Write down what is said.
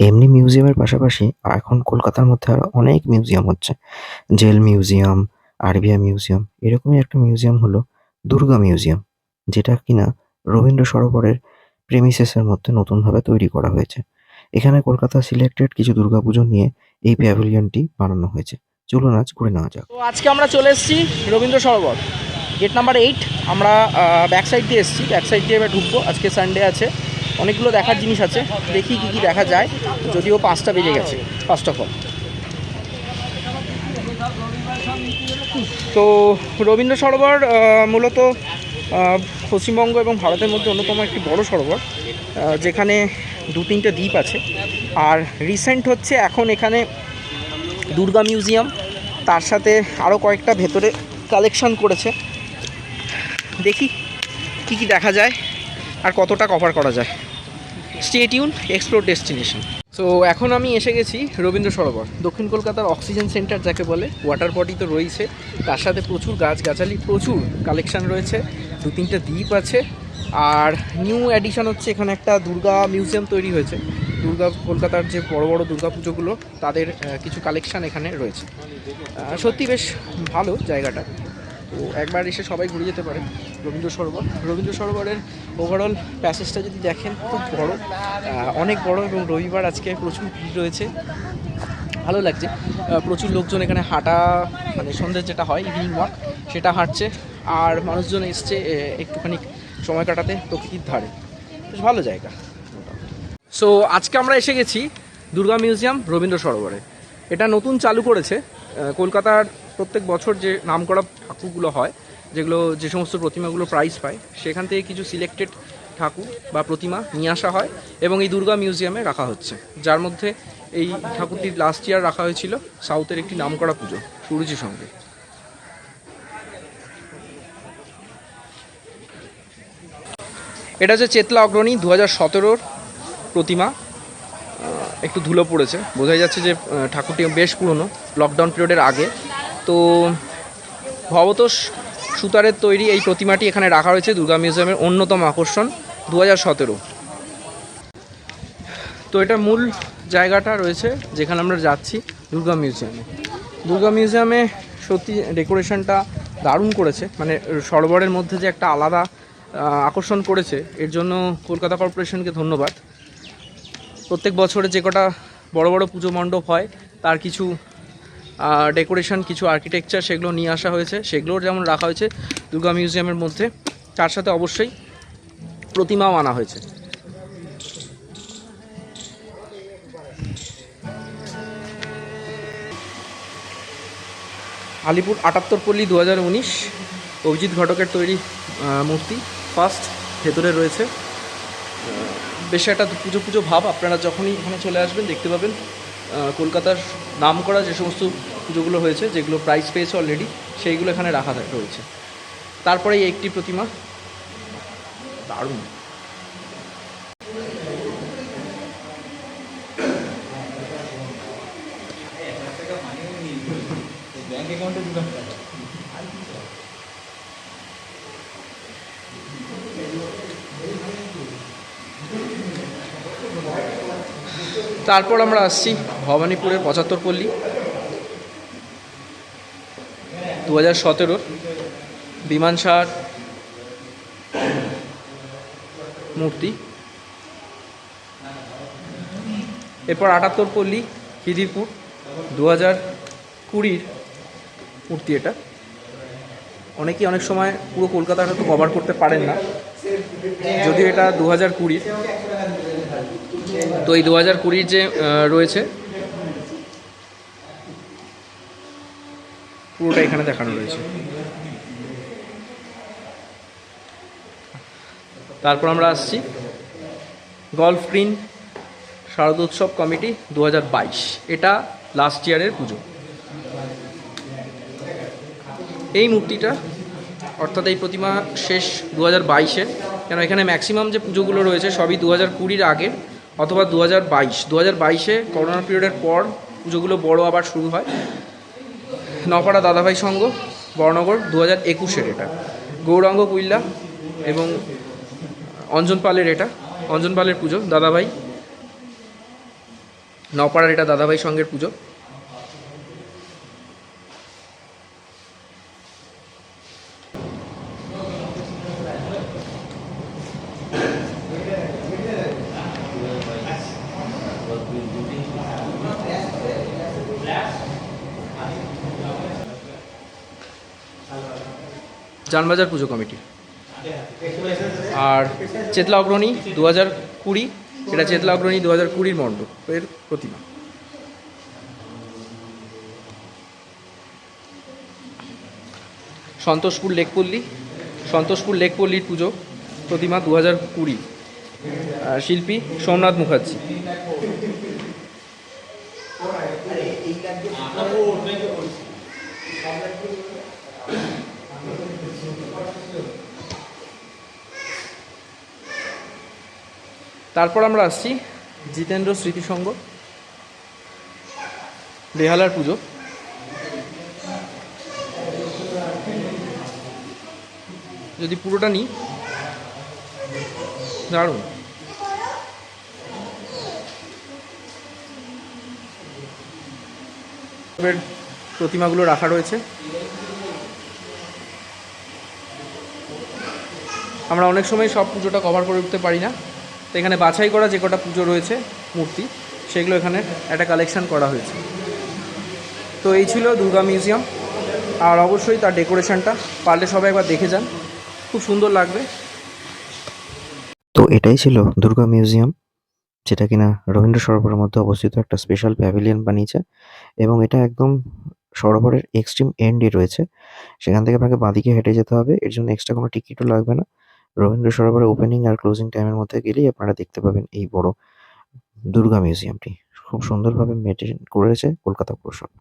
এমনি মিউজিয়ামের পাশাপাশি এখন কলকাতার মধ্যে আরও অনেক মিউজিয়াম হচ্ছে। জেল মিউজিয়াম, আরবিয়া মিউজিয়াম এরকমই একটা মিউজিয়াম হলো দুর্গা মিউজিয়াম। যেটা কিনা রবীন্দ্র সরোবরের প্রেমিসেসের মধ্যে নতুনভাবে তৈরি করা হয়েছে। এখানে কলকাতা সিলেক্টেড কিছু দুর্গাপুজো নিয়ে এই প্যাভিলিয়নটি বানানো হয়েছে। চলুন আজ ঘুরে নেওয়া যাক। আজকে আমরা চলে এসেছি Rabindra Sarobar gate number eight আমরা ব্যাক সাইড দিয়ে এসেছি ব্যাক সাইড দিয়ে এবার ঢুকবো আজকে সানডে আছে অনেকগুলো দেখার জিনিস আছে। দেখি কি কি দেখা যায়। যদিও পাঁচটা বেজে গেছে। অফ অল তো রবীন্দ্র সরোবর মূলত পশ্চিমবঙ্গ এবং ভারতের মধ্যে অন্যতম একটি বড় সরোবর যেখানে দু তিনটে দ্বীপ আছে। আর রিসেন্ট হচ্ছে এখন এখানে দুর্গা মিউজিয়াম তার সাথে আরও কয়েকটা ভেতরে কালেকশন করেছে। দেখি কি কি দেখা যায় আর কতটা কভার করা যায়। Stay tune explore destination so এখন আমি এসে গেছি রবীন্দ্র সরোবর, দক্ষিণ কলকাতার অক্সিজেন সেন্টার যাকে বলে ওয়াটার বডি তো রয়েছে। তার সাথে প্রচুর গাছগাছালি, প্রচুর কালেকশান রয়েছে। দু তিনটে দ্বীপ আছে। আর নিউ অ্যাডিশন হচ্ছে এখানে একটা দুর্গা মিউজিয়াম তৈরি হয়েছে। দুর্গা, কলকাতার যে বড় বড় দুর্গা পুজোগুলো, তাদের কিছু কালেকশান এখানে রয়েছে। সত্যি বেশ ভালো জায়গাটা। তো একবার এসে সবাই ঘুরে যেতে পারে, রবীন্দ্র সরোবর। রবীন্দ্র সরোবরের ওভারঅল প্যাসেজটা যদি দেখেন, খুব বড় অনেক বড় এবং রবিবার আজকে প্রচুর ভিড় রয়েছে। ভালো লাগছে। প্রচুর লোকজন এখানে হাঁটা মানে সন্ধ্যে যেটা হয় ইভিনিং ওয়াক সেটা হাঁটছে। আর মানুষজন এসছে একটুখানি সময় কাটাতে প্রকৃতির ধারে। বেশ ভালো জায়গা। সো আজকে আমরা এসে গেছি দুর্গা মিউজিয়াম রবীন্দ্র সরোবরে। এটা নতুন চালু করেছে কলকাতার প্রত্যেক বছর যে নামকরা ঠাকুরগুলো হয়, যেগুলো যে সমস্ত প্রতিমাগুলো প্রাইজ পায়, সেখান থেকে কিছু সিলেক্টেড ঠাকুর বা প্রতিমা নিয়ে আসা হয় এবং এই দুর্গা মিউজিয়ামে রাখা হচ্ছে। যার মধ্যে এই ঠাকুরটি লাস্ট ইয়ার রাখা হয়েছিল সাউথের একটি নামকরা পুজো সুরুচির সঙ্গে। এটা হচ্ছে চেতলা অগ্রণী দু হাজার প্রতিমা। একটু ধুলো পড়েছে। বোঝাই যাচ্ছে যে ঠাকুরটি বেশ পুরনো লকডাউন পিরিয়ডের আগে। তো ভবতোষ সুতারের তৈরি এই প্রতিমাটি এখানে রাখা হয়েছে, দুর্গা মিউজিয়ামের অন্যতম আকর্ষণ দু হাজার সতেরো। তো এটা মূল জায়গাটা রয়েছে যেখানে আমরা যাচ্ছি দুর্গা মিউজিয়ামে। দুর্গা মিউজিয়ামে সত্যি ডেকোরেশনটা দারুণ করেছে মানে সরোবরের মধ্যে যে একটা আলাদা আকর্ষণ করেছে, এর জন্য কলকাতা কর্পোরেশনকে ধন্যবাদ। প্রত্যেক বছরে যে কটা বড় বড় পুজো মণ্ডপ হয়, তার কিছু ডেকোরেশন, কিছু আর্কিটেকচার সেগুলো নিয়ে আসা হয়েছে। সেগুলোর যেমন রাখা হয়েছে দুর্গা মিউজিয়ামের মধ্যে, তার সাথে অবশ্যই প্রতিমাও আনা হয়েছে। আলিপুর আটাত্তর পল্লী দু হাজার উনিশ, অভিজিৎ ঘটকের তৈরি মূর্তি ফার্স্ট ভেতরে রয়েছে। বেশ একটা পুজো পুজো ভাব, আপনারা যখনই এখানে চলে আসবেন, দেখতে পাবেন। কলকাতার নাম করা যে সমস্ত পুজোগুলো হয়েছে, যেগুলো প্রাইজ পেয়েছে অলরেডি সেইগুলো এখানে রাখা রয়েছে। তারপরে একটি প্রতিমা। দারুণ। তারপর আমরা আসছি ভবানীপুরের পঁচাত্তর পল্লী। দু হাজার সতেরোর বিমান সার মূর্তি। এরপর আটাত্তর পল্লী খিদিরপুর দু হাজার কুড়ির মূর্তি এটা। অনেকেই অনেক সময় পুরো কলকাতাটা তো কভার করতে পারেন না। যদিও এটা দু হাজার কুড়ির। তো এই দু হাজার কুড়ির যে রয়েছে, পুরোটা এখানে দেখানো রয়েছে। তারপর আমরা আসছি গলফ গ্রিন শারদোৎসব কমিটি দু হাজার বাইশ। এটা লাস্ট ইয়ারের পুজো। এই মূর্তিটা, অর্থাৎ এই প্রতিমা শেষ দু হাজার বাইশের কেন এখানে ম্যাক্সিমাম যে পুজোগুলো রয়েছে, সবই দু হাজার কুড়ির আগের। অথবা দু হাজার বাইশ দু হাজার বাইশে করোনা পিরিয়ডের পর পুজোগুলো বড় আবার শুরু হয়। নপাড়া দাদাভাই সংঘ বর্ণগর দু হাজার একুশের এটা। গৌরাঙ্গ কুইল্লা এবং অঞ্জন পালের এটা, অঞ্জন পালের পুজো, দাদাভাই। নপাড়ার এটা দাদাভাই সঙ্গের পুজো। জানবাজার পুজো কমিটি। আর চেতলা অগ্রণী দু হাজার কুড়ি, এটা চেতলা অগ্রণী দু হাজার কুড়ির মণ্ডপের প্রতিমা। সন্তোষপুর লেকপল্লী, সন্তোষপুর লেকপল্লীর পুজো প্রতিমা দু হাজার কুড়ি শিল্পী সোমনাথ মুখার্জি। তারপর আমরা আসছি জিতেন্দ্র স্মৃতিসংঘ, বেহালার পুজো। যদি পুরোটা নিই, দারুণ। প্রতিমাগুলো রাখা রয়েছে। আমরা অনেক সময় সব পুজোটা কভার করে উঠতে পারি না। তো এখানে বাছাই করা যে কটা পুজো রয়েছে, মূর্তি, সেগুলো এখানে একটা কালেকশান করা হয়েছে। তো এই ছিল দুর্গা মিউজিয়াম আর অবশ্যই তার ডেকোরেশনটা পারলে সবাই একবার দেখে যান। খুব সুন্দর লাগবে। তো এটাই ছিল দুর্গা মিউজিয়াম যেটা কিনা রবীন্দ্র সরোবরের মধ্যে অবস্থিত একটা স্পেশাল প্যাভিলিয়ন বানিয়েছে এবং এটা একদম সরোবরের এক্সট্রিম এন্ডে রয়েছে। সেখান থেকে আপনাকে বাঁদিকে হেঁটে যেতে হবে, এর জন্য এক্সট্রা কোনো টিকিটও লাগবে না। রবীন্দ্র সরোবরে ওপেনিং আর ক্লোজিং টাইমের মধ্যে গেলেই আপনারা দেখতে পাবেন এই বড় দুর্গা মিউজিয়ামটি খুব সুন্দরভাবে মেনটেন করেছে কলকাতা পুরসভা।